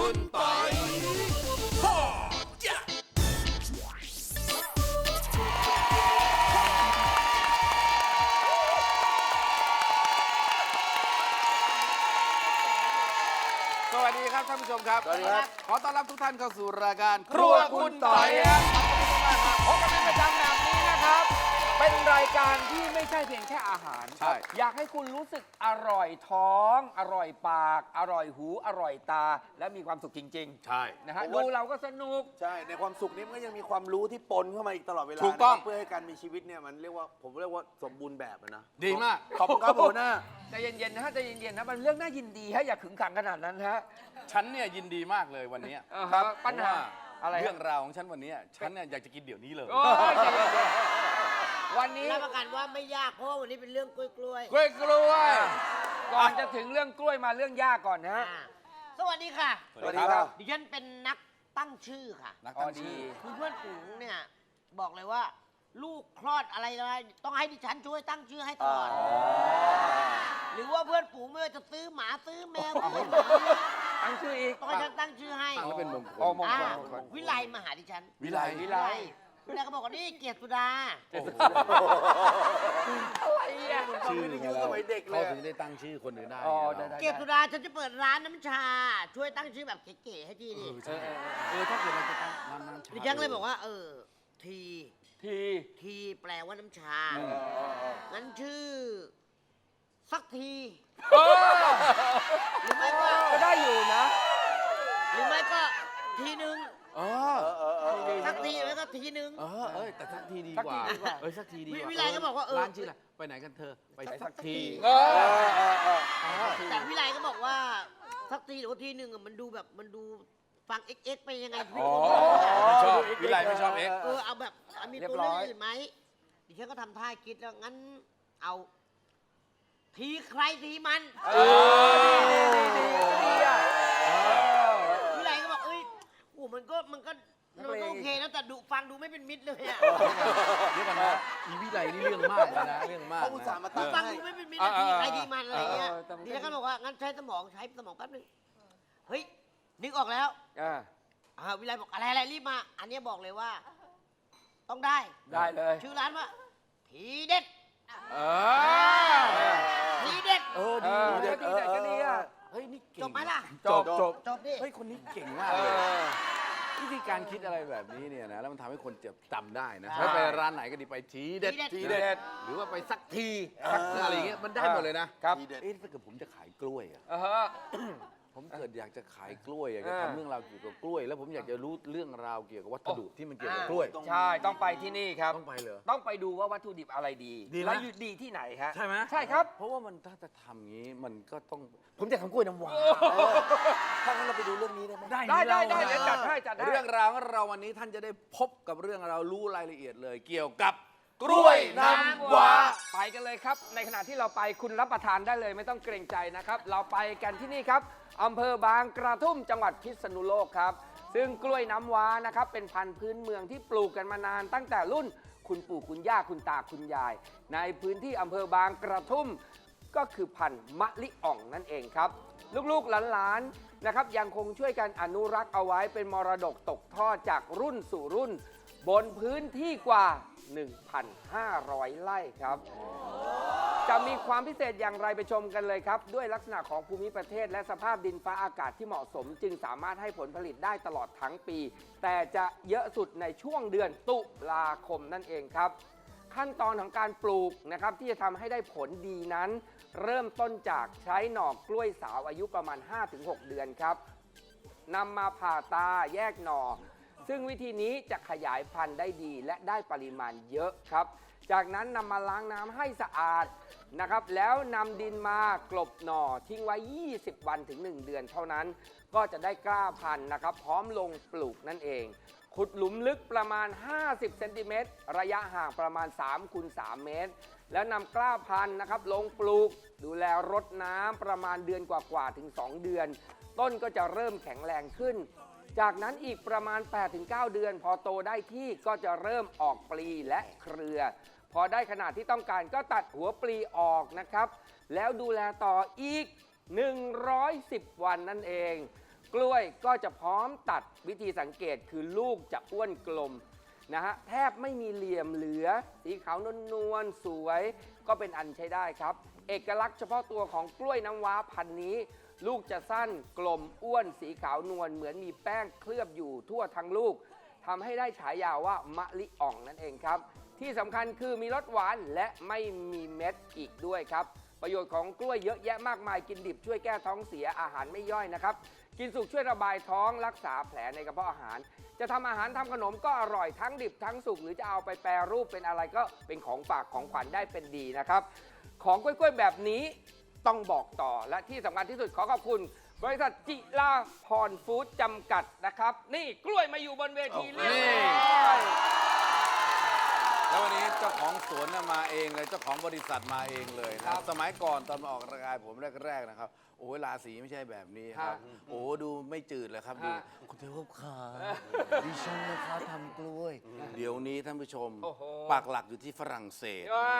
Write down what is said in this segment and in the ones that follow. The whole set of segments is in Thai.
คุณปอยสวัสดีครับท่านผู้ชมครับสวัสดีครับ ขอต้อนรับทุกท่านเข้าสู่รายการ ครัวคุณต่อยครับพบกันเป็นประจำแบบนี้นะครับ เป็นรายการที่ไม่ใช่เพียงแค่อาหาร ใช่ อยากให้คุณรู้สึกอร่อยท้อง อร่อยปาก อร่อยหู อร่อยตา และมีความสุขจริงใช่ๆนะฮะ ผมดูว่า เราก็สนุก ใช่ ในความสุขนี้มันก็ยังมีความรู้ที่ปนเข้ามาอีกตลอดเวลาถูกต้อง นะครับเพื่อให้การมีชีวิตเนี่ยมันเรียกว่าผมเรียกว่าสมบูรณ์แบบอะนะดีมาก ขอบคุณครับผมนะใจเย็นๆนะฮะ ใจเย็นๆนะ มันเรื่องน่ายินดีฮะ อย่าขึงขังขนาดนั้นฮะฉันเนี่ยยินดีมากเลยวันนี้อ่าฮะปัญหา เพอะไรราะว่าฮะ เรื่องราวของฉันวันนี้ฉันเนี่ยอยากจะกินเดี๋ยวนี้เลย โอ้ยใจเย็นๆ วันนี้รับประกันว่าไม่ยากเพราะว่าวันนี้เป็นเรื่องกล้วยกล้วยกล้วยกล้วย ก่อนจะถึงเรื่องกล้วยมาเรื่องยากก่อนนะๆฮะอ่าสวัสดีค่ะ สวัสดีครับ ดิฉันเป็นนักตั้งชื่อค่ะนักตั้งชื่อคือเพื่อนฝูงเนี่ยบอกเลยว่า ลูกคลอดอะไรอะไรต้องให้ดิฉันช่วยตั้งชื่อให้ตลอดหรือว่าเพื่อนฝูงไม่ว่าจะซื้อหมาซื้อแมวซื้อหมาตั้งชื่ออีกต้องให้ฉันตั้งชื่อให้ฟังแล้วเป็นมงคอ๋อลมงอ่าคลมงคลวิไลมาหาดิฉัน วิไลวิไล วิไลก็บอกว่านี่เกียรติสุดาโอ้โหอะไรอะ ชื่อเขาสมัยเด็กเลเขายถึงได้ตั้งชื่อคนอื่นได้อ๋อไงได้ เกียรติสุดาฉันจะเปิดร้านน้ำชา ช่วยตั้งชื่อแบบเก๋ๆให้ทีเอดิอใช่เออถ้าเกิดเราจะตั้งน้ำน้ำชาดิฉันก็เลยบอกว่า เออ ที ที ทีแปลว่าน้ำชาอืมงั้นชื่อ สักทีเออหรือไม่ก็ก็ได้อยู่นะ หรือไม่ก็ทีหนึ่งเอเอออเออเออเออ สักทีแล้วก็ทีหนึ่งเออเอ้ยแต่สักทีดีสักกทีว่าดีกว่าเอ้ยสักทีดีกว่าวิไลก็บอกว่าเออ ร้านชื่ออะไรไปไหนกันเธอไปสักทีเออเออเออเออแต่วิไลก็บอกว่าสักทีหรือว่าทีหนึ่งอะมันดูแบบมันดูฟังเอ็กเอ็กไปยังไงพี่อ๋อก็บอกไม่ชอบวิไลไม่ชอบเอ็กซ์เออเอาแบบเอามีตัวเลือกอื่นไหมดิฉันก็ทำท่าคิดแล้วงั้นเอาทีใครทีมันเออดีดีดีดีอะ มันก็มันก็นัมันกเลงก็โอเคนะแต่ดูฟังดูไม่เป็นมิตรเลยอะเดี๋ยวก่อนนะอีวิไลนี่เรื่องมากเลยนะเรื่องมากเขาอุตส่าห์นะมาตั้งฟังให้ดูไม่เป็นมิตรนะทีใครทีมันอะไรเงี้ยเออแต่มันก็ดิฉันก็บอกว่างั้นใช้สมองใช้สมองแป๊บนึงเฮ้ยนึกออกแล้วอ่าอ่าวิไลบอกอะไรอะไรรีบมา อันเนี้ยบอกเลยว่า ต้องได้ได้เลย ชื่อร้านว่าทีเด็ดเออทีเด็ดเออเอดีอดีก็ดีแต่ก็ดีอะเฮ้ยนี่เก่งจบไหมล่ะจบจบจบดิเฮ้ยคนนี้เก่งมากเอเลยอ วิธีการคิดอะไรแบบนี้เนี่ยนะแล้วมันทำให้คนจะจำได้นะใช่ถ้าไปร้านไหนก็ดีไปทีเด็ดทีเด็ดทีเด็ด หรือว่าไปสักทีสักอะไรอย่างเงี้ยมันได้หมดเลยนะครับทีเด็ดเอ๊ะถ้าเกิดผมจะขายกล้วยอะเออฮะ ผมเกิดอยากจะขายกล้วยอยากจะอ่าทำเรื่องราวเกี่ยวกับกล้วย แล้วผมอยากจะรู้เรื่องราวเกี่ยวกับวัสดุที่มันเกี่ยวกับกล้วยต้องใช่ต้องไปที่นี่ครับ ต้องไปเลยต้องไปดูว่าวัตถุดิบอะไรดีดีไหม แล้วอยู่ดีที่ไหนฮะใช่ไหมใช่ครับ เพราะว่ามันถ้าจะทำงี้มันก็ต้องผมจะทำกล้วยน้ำว้าถ้างั้นเราไปดูเรื่องนี้ได้ไหมได้ได้ได้เดี๋ยวจัดให้จัดให้ เรื่องราวของเราวันนี้ท่านจะได้พบกับเรื่องราวรู้รายละเอียดเลย เกี่ยวกับกล้วยน้ำว้า ไปกันเลยครับ ในขณะที่เราไปคุณรับประทานได้เลยไม่ต้องเกรงใจนะครับ เราไปกันที่นี่ครับ อำเภอบางกระทุ่มจังหวัดพิษณุโลกครับ ซึ่งกล้วยน้ำว้านะครับเป็นพันธุ์พื้นเมืองที่ปลูกกันมานาน ตั้งแต่รุ่นคุณปู่คุณย่าคุณตาคุณยาย ในพื้นที่อำเภอบางกระทุ่ม ก็คือพันธุ์มะลิอ่องนั่นเองครับ ลูกๆหลานๆนะครับยังคงช่วยกันอนุรักษ์เอาไว้เป็นมรดกตกทอดจากรุ่นสู่รุ่น บนพื้นที่กว่า 1,500 ไร่ครับ จะมีความพิเศษอย่างไรไปชมกันเลยครับ ด้วยลักษณะของภูมิประเทศ และสภาพดินฟ้าอากาศที่เหมาะสม จึงสามารถให้ผลผลิตได้ตลอดทั้งปี แต่จะเยอะสุดในช่วงเดือนตุลาคมนั่นเองครับ ขั้นตอนของการปลูกนะครับที่จะทำให้ได้ผลดีนั้น เริ่มต้นจากใช้หน่อกล้วยสาวอายุประมาณ 5-6 เดือนครับนำมาผ่าตาแยกหน่อ ซึ่งวิธีนี้จะขยายพันธุ์ได้ดีและได้ปริมาณเยอะครับ จากนั้นนำมาล้างน้ำให้สะอาดนะครับ แล้วนำดินมากลบหน่อทิ้งไว้ 20 วันถึง 1 เดือนเท่านั้น ก็จะได้กล้าพันธุ์นะครับ พร้อมลงปลูกนั่นเอง ขุดหลุมลึกประมาณ 50เซนติเมตรระยะห่างประมาณ3คูณ3เมตร แล้วนำกล้าพันธุ์นะครับ ลงปลูก ดูแลรดน้ำประมาณเดือนกว่าๆถึง 2 เดือน ต้นก็จะเริ่มแข็งแรงขึ้น จากนั้นอีกประมาณ 8-9 เดือน พอโตได้ที่ก็จะเริ่มออกปลีและเครือ พอได้ขนาดที่ต้องการก็ตัดหัวปลีออกนะครับ แล้วดูแลต่ออีก 110 วันนั่นเอง กล้วยก็จะพร้อมตัดวิธีสังเกตคือลูกจะอ้วนกลมนะฮะแทบไม่มีเหลี่ยมเหลือ สีขาวนวลๆสวย ก็เป็นอันใช้ได้ครับ เอกลักษณ์เฉพาะตัวของกล้วยน้ำว้าพันธุ์นี้ ลูกจะสั้นกลมอ้วนสีขาวนวลเหมือนมีแป้งเคลือบอยู่ทั่วทั้งลูกทำให้ได้ฉายาว่ามะลิอ่องนั่นเองครับ ที่สำคัญคือมีรสหวานและไม่มีเม็ดอีกด้วยครับ ประโยชน์ของกล้วยเยอะแยะมากมายกินดิบช่วยแก้ท้องเสียอาหารไม่ย่อยนะครับ กินสุกช่วยระบายท้องรักษาแผลในกระเพาะอาหาร จะทำอาหารทำขนมก็อร่อยทั้งดิบทั้งสุกหรือจะเอาไปแปรรูปเป็นอะไรก็เป็นของฝากของขวัญได้เป็นดีนะครับ ของกล้วยๆแบบนี้ ต้องบอกต่อและที่สำคัญที่สุดขอขอบคุณ บริษัทจิลาพรฟู้ดจำกัดนะครับ นี่กล้วยมาอยู่บนเวทีเรียบร้อยแล้ววันนี้เจ้าของสวนน่ะมาเองเลยเจ้าของบริษัทมาเองเลยนะครับสมัยก่อนตอนมาออกรายการผมแรก ๆ นะครับ โอ้ยราศีไม่ใช่แบบนี้ครับฮะโอ้ดูไม่จืดเลยครับดูฮะคุณเทวขาดิฉันนะคะทำกล้วย เดี๋ยวนี้ท่านผู้ชมโอ้โหปักหลักอยู่ที่ฝรั่งเศสว่า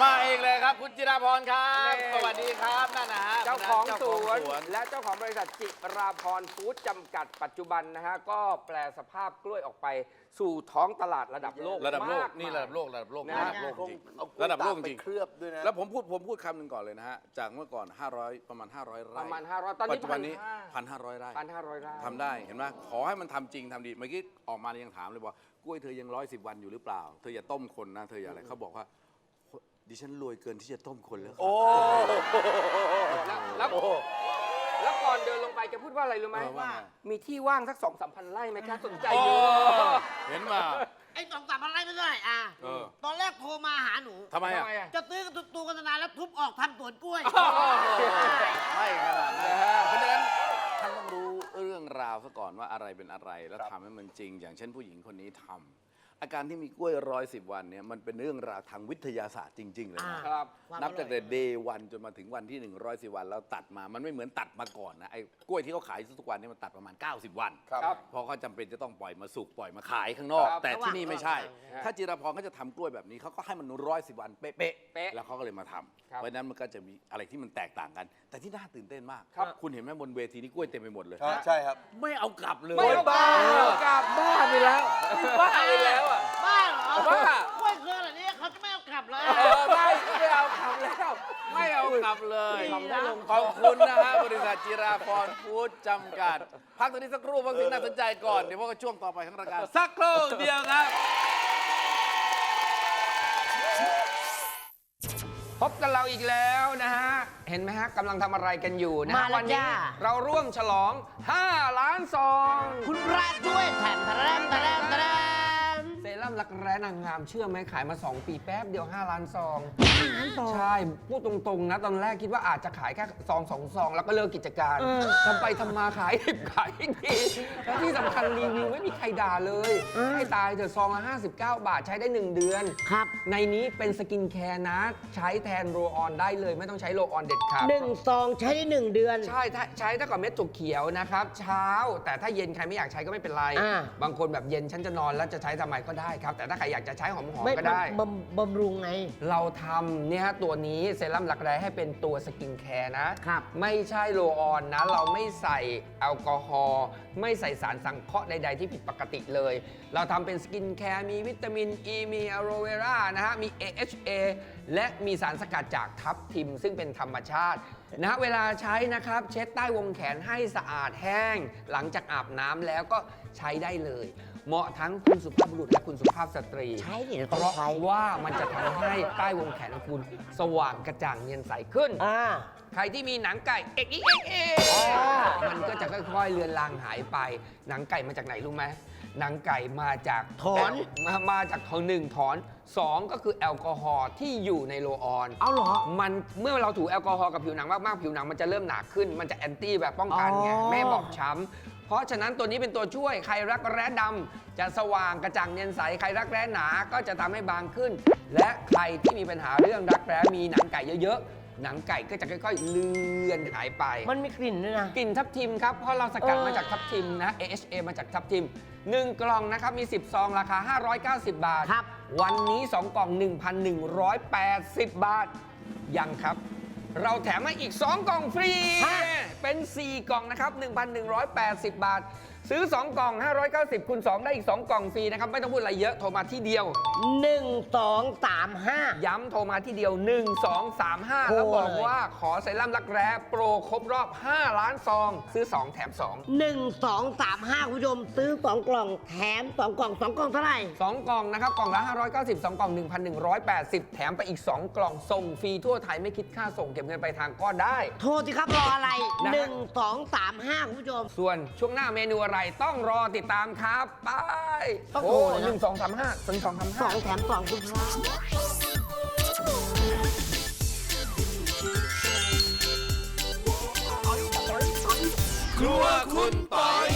มาเองเลยครับ คุณจิราพรครับนี่สวัสดีครับนั่นนะฮะเจ้าของสวนเจ้าของและเจ้าของบริษัทจิราพรฟู้ดจำกัดปัจจุบันนะฮะก็แปลสภาพกล้วยออกไปสู่ท้องตลาดระดับโลกระดับโลกมากนี่มายระดับโลกระดับโลกนะระดับโลกคงจริงเอากล้วยระดับโลกตากจไปริงเคลือบด้วยนะแล้วผมพูดผมพูดคำหนึ่งก่อนเลยนะฮะจากเมื่อก่อน 500 ประมาณ500 ไร่ประมาณ500ตอนปันี้จจุบันนี้พั1,500 ไร่พันห้าร้อยไร่ทำได้เห็นไหมขอให้มันทำจริงทำดีเมื่อกี้ออกมายังถามเลยว่ากล้วยเธอยังร้อยสิบวันอยู่หรือเปล่า เธออย่าต้มคนนะเธออย่าอะไรเขาบอกว่า ดิฉันรวยเกินที่จะต้มคนแล้วครับ โอ้แล้วแล้วแล้วก่อนเดินลงไปจะพูดว่าอะไรรู้ไหมเออว่าไง มีที่ว่างสักสองสามพันไร่ไหมคะสนใจโอ้อยู่ เห็นมา ไอ้สองสามพันไร่ไม่เท่าไหร่อะเออ ตอนแรกโทรมาหาหนู ทำไมอะ ทำไมอะ จะซื้อกับตูกันนานแล้วทุบออกทำสวนกล้วย ไม่ขนาดนั้นเพราะฉะนั้นท่านต้องรู้เรื่องราวซะก่อนว่าอะไรเป็นอะไร แล้วทำให้มันจริง อย่างเช่นผู้หญิงคนนี้ทำ อาการที่มีกล้วยร้อยสิบวันเนี่ยมันเป็นเรื่องราวทางวิทยาศาสตร์จริง ๆ เลยนะ อ่าครับ นับตั้งแต่เดย์วันจนมาถึงวันที่ 110 วันแล้วตัดมามันไม่เหมือนตัดมาก่อนนะไอ้กล้วยที่เขาขายทุกวันนี่มันตัดประมาณ 90 วันครับครับเพราะเขาจำเป็นจะต้องปล่อยมาสุกปล่อยมาขายข้างนอก ครับแต่ที่นี่ไม่ใช่ครับถ้าจิรพรเขาจะทำกล้วยแบบนี้เขาก็ให้มันร้อยสิบวันเป๊ะเป๊ะๆแล้วเขาก็เลยมาทำครับเพราะฉะนั้นมันก็จะมีอะไรที่มันแตกต่างกัน แต่ที่น่าตื่นเต้นมากครับ คุณเห็นไหมบนเวทีนี้กล้วยเต็มไปหมดเลย ใช่ครับ ไม่เอากลับเลย ไม่เอาบ้ากลับบ้าไปแล้วบ้าไปแล้วอะ บ้าเหรอบ้า กล้วยเครืออะไรนี้เขาจะไม่เอากลับเลย เออไม่ไม่เอากลับแล้ว ไม่เอากลับเลยทำได้ลงขอบคุณนะฮะบริษัทจิราพรฟู้ดจำกัด พักตรงนี้สักครู่บางสิ่งน่าสนใจก่อน เดี๋ยวพบกับช่วงต่อไปของรายการสักครู่เดียวครับ พบกันเราอีกแล้วนะฮะ เห็นไหมฮะกำลังทำอะไรกันอยู่นะมาฮะแล้ววันี้จ้า เราร่วมฉลอง 5 ล้านซอง คุณพระช่วยแถมแถมแถมแถมเซ รั่มรักแร้นางงามเชื่อไหมขายมา 2 ปีแป๊บเดียว5ล้านซอง ใช่ พูดตรงๆนะ ตอนแรกคิดว่าอาจจะขายแค่ซองสองซอง แล้วก็เลิกกิจการทำไปทำมาขายดิบขายดีแล้วที่สำคัญรีวิวไม่มีใครด่าเลย ให้ตายเถอะซองละ59 บาทใช้ได้ 1 เดือน ครับในนี้เป็นสกินแคร์นะ ใช้แทนโรลออนได้เลย ไม่ต้องใช้โรลออนเด็ดขาด หนึ่งซองใช้ได้หนึ่งเดือน ใช่ถ้าใช้ถ้ากับเม็ดถั่วเขียวนะครับ เช้า แต่ถ้าเย็นใครไม่อยากใช้ก็ไม่เป็นไร อ่า บางคนแบบเย็นฉันจะนอนแล้วจะใช้ทำไมก็ได้ครับ แต่ถ้าใครอยากจะใช้หอมไม่ๆก็ได้ บำบำรุงไง เราทำเนี่ยฮะตัวนี้เซรั่มหลักแร้ให้เป็นตัวสกินแคร์นะ ครับไม่ใช่โรลออนนะ เราไม่ใส่แอลกอฮอล์ไม่ใส่สารสังเคราะห์ใด ๆ ที่ผิดปกติเลย เราทำเป็นสกินแคร์มีวิตามินอ e, ีมีอะโรเวรานะฮะมี AHA และมีสารสกัดจากทับทิม ซึ่งเป็นธรรมชาตินะฮะเวลาใช้นะครับเช็ดใต้วงแขนให้สะอาดแห้ง หลังจากอาบน้ำแล้วก็ใช้ได้เลย เหมาะทั้งคุณสุภาพบุรุษและคุณสุภาพสตรี ใช้ดิเพราะว่ามันจะทำให้ใต้วงแขนของคุณสว่างกระจ่างเนียนใสขึ้น อ่า ใครที่มีหนังไก่เอ็กเอ็กเอ็กอ่ามันก็จะค่อยๆเลือนลางหายไป หนังไก่มาจากไหนรู้ไหมหนังไก่มาจากถอน มามาจากถอนหนึ่งถอนสองก็คือแอลกอฮอล์ที่อยู่ในโรลออน เอาเหรอ มันเมื่อเราถูแอลกอฮอล์กับผิวหนังมากๆ ผิวหนังมันจะเริ่มหนาขึ้น มันจะแอนตี้แบบป้องกันไงอ๋อไม่ให้บอบช้ำ เพราะฉะนั้นตัวนี้เป็นตัวช่วยใครรักแร้ดำจะสว่างกระจ่างเนียนใสใครรักแร้หนาก็จะทำให้บางขึ้น และใครที่มีปัญหาเรื่องรักแร้มีหนังไก่เยอะๆหนังไก่ก็จะค่อยๆเลือนหายไป มันมีกลิ่นด้วยนะ กลิ่นทับทิมครับ เพราะเราสกัดเออมาจากทับทิมนะ AHA มาจากทับทิม 1 กล่องนะครับ มี 10 ซอง ราคา 590 บาท ครับ วันนี้ 2 กล่อง 1,180 บาท ยังครับ เราแถมมาอีก 2 กล่องฟรี เป็น 4 กล่องนะครับ 1,180 บาท ซื้อ 2 กล่อง 590คูณ2ได้อีก 2 กล่องฟรีนะครับ ไม่ต้องพูดอะไรเยอะโทรมาที่เดียว หนึ่งสองสามห้า ย้ำโทรมาที่เดียว 1 2 3 5 โทรแล้วบอกเลยว่าขอเซรั่มรักแร้โปรครบรอบ 5 ล้านซอง ซื้อ 2 แถม 2 หนึ่งสองสามห้าคุณผู้ชมซื้อสองกล่องแถมสองกล่องสองกล่องเท่าไหร่ 2 กล่องนะครับ กล่องละ 590 2 กล่อง 1,180 แถมไปอีก 2 กล่องส่งฟรีทั่วไทยไม่คิดค่าส่งเก็บเงินไปลายทางก็ได้ โทรสิครับรออะไรนะหนึ่งสองสามห้าคุณผู้ชม ส่วนช่วงหน้าเมนูอะไรต้องรอติดตามครับไปต้องโอ้โทรเลยนะหนึ่งสองสามห้าหนึ่งสองสามสห้าองแถมสองคุณพระครัวคุณปอย